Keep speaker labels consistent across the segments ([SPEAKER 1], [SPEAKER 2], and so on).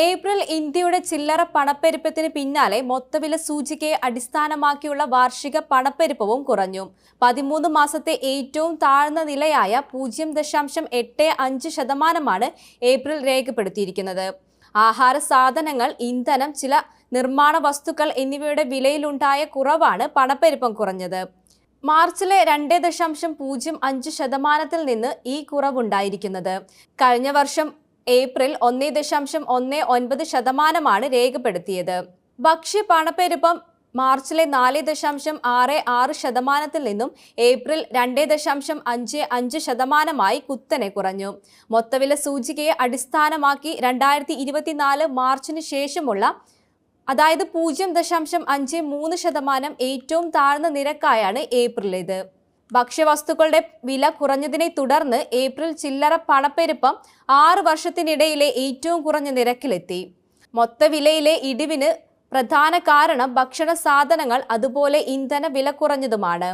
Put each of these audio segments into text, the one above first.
[SPEAKER 1] April ഇന്ത്യയുടെ ചില്ലറ പണപ്പെരുപ്പത്തിന് പിന്നാലെ മൊത്തവില സൂചികയെ അടിസ്ഥാനമാക്കിയുള്ള വാർഷിക പണപ്പെരുപ്പവും കുറഞ്ഞു. പതിമൂന്ന് മാസത്തെ ഏറ്റവും താഴ്ന്ന നിലയായ പൂജ്യം ദശാംശം എട്ട് അഞ്ച് ശതമാനമാണ് ഏപ്രിൽ രേഖപ്പെടുത്തിയിരിക്കുന്നത്. ആഹാര സാധനങ്ങൾ ഇന്ധനം ചില നിർമ്മാണ വസ്തുക്കൾ എന്നിവയുടെ വിലയിലുണ്ടായ കുറവാണ് പണപ്പെരുപ്പം കുറഞ്ഞത്. മാർച്ചിലെ രണ്ട് ദശാംശം പൂജ്യം അഞ്ച് ശതമാനത്തിൽ നിന്ന് ഈ കുറവുണ്ടായിരിക്കുന്നത്. കഴിഞ്ഞ വർഷം ഏപ്രിൽ ഒന്നേ ദശാംശം ഒന്ന് ഒൻപത് ശതമാനമാണ് രേഖപ്പെടുത്തിയത്. ഭക്ഷ്യ പണപ്പെരുപ്പം മാർച്ചിലെ നാല് ദശാംശം ആറ് ആറ് ശതമാനത്തിൽ നിന്നും ഏപ്രിൽ രണ്ട് ദശാംശം അഞ്ച് അഞ്ച് ശതമാനമായി കുത്തനെ കുറഞ്ഞു. മൊത്തവില സൂചികയെ അടിസ്ഥാനമാക്കി രണ്ടായിരത്തി ഇരുപത്തിനാല് മാർച്ചിന് ശേഷമുള്ള അതായത് പൂജ്യം ദശാംശം അഞ്ച് മൂന്ന് ശതമാനം ഏറ്റവും താഴ്ന്ന നിരക്കായാണ് ഏപ്രിലേത് ഭക്ഷ്യവസ്തുക്കളുടെ വില കുറഞ്ഞതിനെ തുടർന്ന് ഏപ്രിൽ ചില്ലറ പണപ്പെരുപ്പം ആറ് വർഷത്തിനിടയിലെ ഏറ്റവും കുറഞ്ഞ നിരക്കിലെത്തി. മൊത്തവിലയിലെ ഇടിവിന് പ്രധാന കാരണം ഭക്ഷണ സാധനങ്ങൾ അതുപോലെ ഇന്ധന വില കുറഞ്ഞതുമാണ്.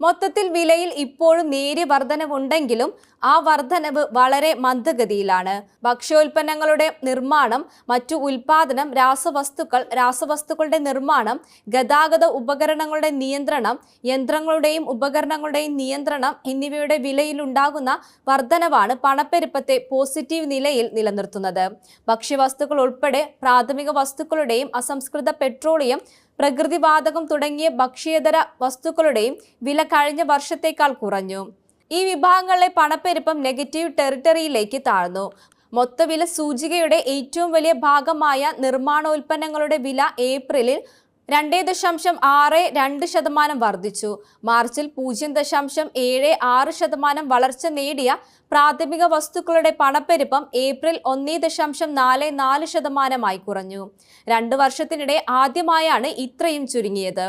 [SPEAKER 1] മൊത്തത്തിൽ വിലയിൽ ഇപ്പോഴും നേരിയ വർധനവുണ്ടെങ്കിലും ആ വർധനവ് വളരെ മന്ദഗതിയിലാണ്. ഭക്ഷ്യോൽപ്പന്നങ്ങളുടെ നിർമ്മാണം മറ്റു ഉൽപാദനം രാസവസ്തുക്കൾ രാസവസ്തുക്കളുടെ നിർമ്മാണം ഗതാഗത ഉപകരണങ്ങളുടെ നിയന്ത്രണം യന്ത്രങ്ങളുടെയും ഉപകരണങ്ങളുടെയും നിയന്ത്രണം എന്നിവയുടെ വിലയിലുണ്ടാകുന്ന വർധനവാണ് പണപ്പെരുപ്പത്തെ പോസിറ്റീവ് നിലയിൽ നിലനിർത്തുന്നത്. ഭക്ഷ്യവസ്തുക്കൾ ഉൾപ്പെടെ പ്രാഥമിക വസ്തുക്കളുടെയും അസംസ്കൃത പെട്രോളിയം പ്രകൃതിവാതകം തുടങ്ങിയ ഭക്ഷ്യേതര വസ്തുക്കളുടെയും വില കഴിഞ്ഞ വർഷത്തേക്കാൾ കുറഞ്ഞു. ഈ വിഭാഗങ്ങളിലെ പണപ്പെരുപ്പം നെഗറ്റീവ് ടെറിട്ടറിയിലേക്ക് താഴ്ന്നു. മൊത്തവില സൂചികയുടെ ഏറ്റവും വലിയ ഭാഗമായ നിർമ്മാണോൽപ്പന്നങ്ങളുടെ വില ഏപ്രിലിൽ രണ്ട് ദശാംശം ആറ് രണ്ട് ശതമാനം വർദ്ധിച്ചു. മാർച്ചിൽ പൂജ്യം ദശാംശം ഏഴ് ആറ് ശതമാനം വളർച്ച നേടിയ പ്രാഥമിക വസ്തുക്കളുടെ പണപ്പെരുപ്പം ഏപ്രിൽ ഒന്നേ ദശാംശം നാല് നാല് ശതമാനമായി കുറഞ്ഞു. രണ്ട് വർഷത്തിനിടെ ആദ്യമായാണ് ഇത്രയും ചുരുങ്ങിയത്.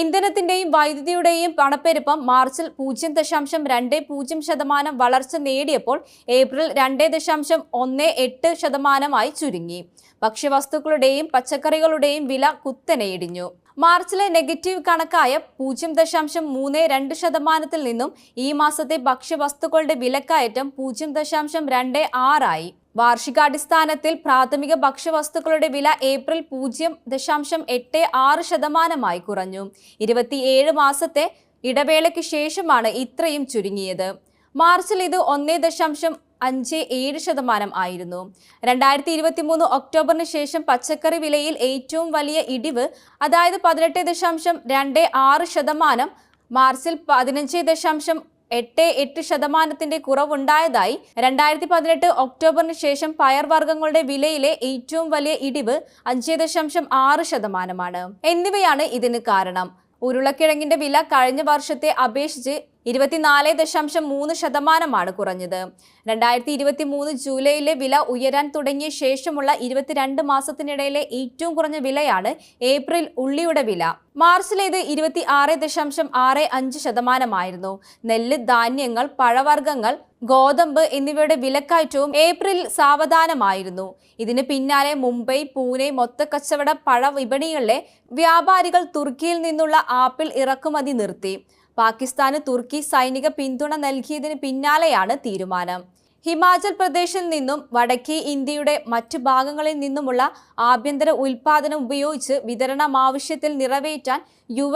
[SPEAKER 1] ഇന്ധനത്തിന്റെയും വൈദ്യുതിയുടെയും പണപ്പെരുപ്പം മാർച്ചിൽ പൂജ്യം ദശാംശം രണ്ട് പൂജ്യം ശതമാനം വളർച്ച നേടിയപ്പോൾ ഏപ്രിൽ രണ്ട് ദശാംശം ഒന്ന് എട്ട് ശതമാനമായി ചുരുങ്ങി. ഭക്ഷ്യവസ്തുക്കളുടെയും പച്ചക്കറികളുടെയും വില കുത്തനെ ഇടിഞ്ഞു മാർച്ചിലെ നെഗറ്റീവ് കണക്കായ പൂജ്യം ദശാംശം മൂന്ന് രണ്ട് ശതമാനത്തിൽ നിന്നും ഈ മാസത്തെ ഭക്ഷ്യവസ്തുക്കളുടെ വിലക്കയറ്റം പൂജ്യം ദശാംശം രണ്ട് ആറായി. വാർഷികാടിസ്ഥാനത്തിൽ പ്രാഥമിക ഭക്ഷ്യവസ്തുക്കളുടെ വില ഏപ്രിൽ പൂജ്യം ദശാംശം എട്ട് ആറ് ശതമാനമായി കുറഞ്ഞു. ഇരുപത്തിയേഴ് മാസത്തെ ഇടവേളയ്ക്ക് ശേഷമാണ് ഇത്രയും ചുരുങ്ങിയത്. മാർച്ചിൽ ഇത് ഒന്നേ ദശാംശം അഞ്ച് ഏഴ് ശതമാനം ആയിരുന്നു. രണ്ടായിരത്തി ഇരുപത്തി മൂന്ന് ഒക്ടോബറിന് ശേഷം പച്ചക്കറി വിലയിൽ ഏറ്റവും വലിയ ഇടിവ് അതായത് പതിനെട്ട് ദശാംശം രണ്ട് ആറ് ശതമാനം മാർച്ചിൽ പതിനഞ്ച് ദശാംശം എട്ട് എട്ട് ശതമാനത്തിന്റെ കുറവുണ്ടായതായി രണ്ടായിരത്തി പതിനെട്ട് ഒക്ടോബറിന് ശേഷം പയർവർഗങ്ങളുടെ വിലയിലെ ഏറ്റവും വലിയ ഇടിവ് അഞ്ച് ദശാംശം ആറ് ശതമാനമാണ്. എന്നിവയാണ് ഇതിന് കാരണം. ഉരുളക്കിഴങ്ങിന്റെ വില കഴിഞ്ഞ വർഷത്തെ അപേക്ഷിച്ച് ഇരുപത്തിനാല് ദശാംശം മൂന്ന് ശതമാനമാണ് കുറഞ്ഞത്. രണ്ടായിരത്തി ഇരുപത്തി മൂന്ന് ജൂലൈയിലെ വില ഉയരാൻ തുടങ്ങിയ ശേഷമുള്ള ഇരുപത്തിരണ്ട് മാസത്തിനിടയിലെ ഏറ്റവും കുറഞ്ഞ വിലയാണ് ഏപ്രിൽ ഉള്ളിയുടെ വില. മാർച്ചിലേത് ഇരുപത്തി ആറ് ദശാംശം ആറ് അഞ്ച് ശതമാനമായിരുന്നു. നെല്ല് ധാന്യങ്ങൾ പഴവർഗങ്ങൾ ഗോതമ്പ് എന്നിവയുടെ വിലക്കയറ്റവും ഏപ്രിൽ സാവധാനമായിരുന്നു. ഇതിന് പിന്നാലെ മുംബൈ പൂനെ മൊത്തക്കച്ചവട പഴ വിപണികളിലെ വ്യാപാരികൾ തുർക്കിയിൽ നിന്നുള്ള ആപ്പിൾ ഇറക്കുമതി നിർത്തി. പാകിസ്ഥാന് തുർക്കി സൈനിക പിന്തുണ നൽകിയതിന് പിന്നാലെയാണ് തീരുമാനം. ഹിമാചൽ പ്രദേശിൽ നിന്നും വടക്കേ ഇന്ത്യയുടെ മറ്റു ഭാഗങ്ങളിൽ നിന്നുമുള്ള ആഭ്യന്തര ഉൽപാദനം ഉപയോഗിച്ച് വിതരണം ആവശ്യത്തിൽ നിറവേറ്റാൻ യു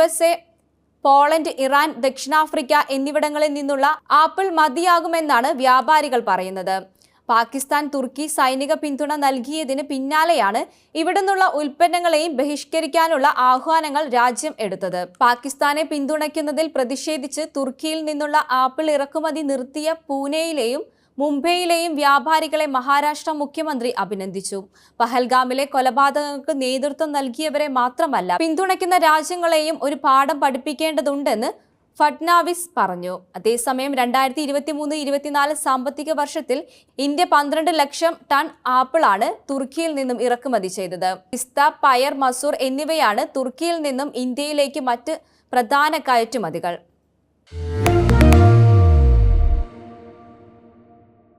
[SPEAKER 1] പോളണ്ട് ഇറാൻ ദക്ഷിണാഫ്രിക്ക എന്നിവിടങ്ങളിൽ നിന്നുള്ള ആപ്പിൾ മതിയാകുമെന്നാണ് വ്യാപാരികൾ പറയുന്നത്. പാകിസ്ഥാൻ തുർക്കി സൈനിക പിന്തുണ നൽകിയതിന് പിന്നാലെയാണ് ഇവിടെ നിന്നുള്ള ഉൽപ്പന്നങ്ങളെയും ബഹിഷ്കരിക്കാനുള്ള ആഹ്വാനങ്ങൾ രാജ്യം എടുത്തത്. പാകിസ്ഥാനെ പിന്തുണയ്ക്കുന്നതിൽ പ്രതിഷേധിച്ച് തുർക്കിയിൽ നിന്നുള്ള ആപ്പിൾ ഇറക്കുമതി നിർത്തിയ പൂനെയിലെയും മുംബൈയിലെയും വ്യാപാരികളെ മഹാരാഷ്ട്ര മുഖ്യമന്ത്രി അഭിനന്ദിച്ചു. പഹൽഗാമിലെ കൊലപാതകങ്ങൾക്ക് നേതൃത്വം നൽകിയവരെ മാത്രമല്ല പിന്തുണയ്ക്കുന്ന രാജ്യങ്ങളെയും ഒരു പാഠം പഠിപ്പിക്കേണ്ടതുണ്ടെന്ന് ഫഡ്നാവിസ് പറഞ്ഞു. അതേസമയം രണ്ടായിരത്തി ഇരുപത്തി മൂന്ന് ഇരുപത്തിനാല് സാമ്പത്തിക വർഷത്തിൽ ഇന്ത്യ പന്ത്രണ്ട് ലക്ഷം ടൺ ആപ്പിളാണ് തുർക്കിയിൽ നിന്നും ഇറക്കുമതി ചെയ്തത്. പിസ്ത പയർ മസൂർ എന്നിവയാണ് തുർക്കിയിൽ നിന്നും ഇന്ത്യയിലേക്ക് മറ്റ് പ്രധാന കയറ്റുമതികൾ.